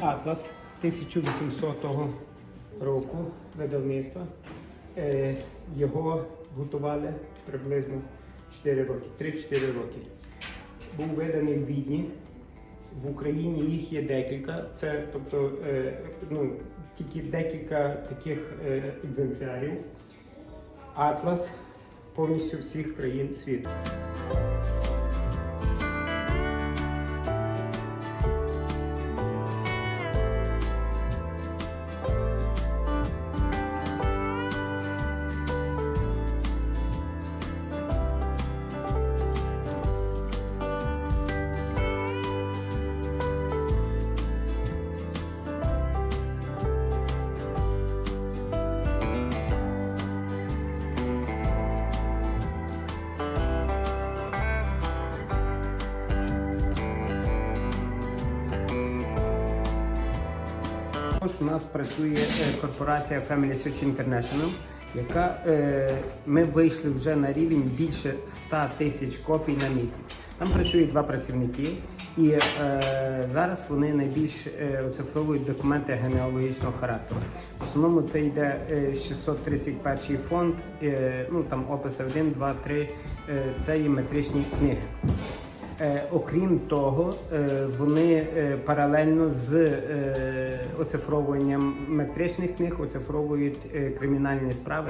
Атлас 1800 року видавництва. Е, Його готували приблизно 4 роки, 3-4 роки. Був виданий в Відні. В Україні їх є декілька. Це тобто е, ну, тільки декілька таких е, екземплярів. Атлас повністю всіх країн світу. Також у нас працює е, корпорація Family Search International, яка е, ми вийшли вже на рівень більше 100 тисяч копій на місяць. Там працюють два працівники, і е, зараз вони найбільш е, оцифровують документи генеалогічного характеру. В основному це йде е, 631 фонд, е, ну там описи 1, 2, 3, е, це є метричні книги. Е, окрім того, е, вони е, паралельно з оцифровуванням метричних книг оцифровують кримінальні справи.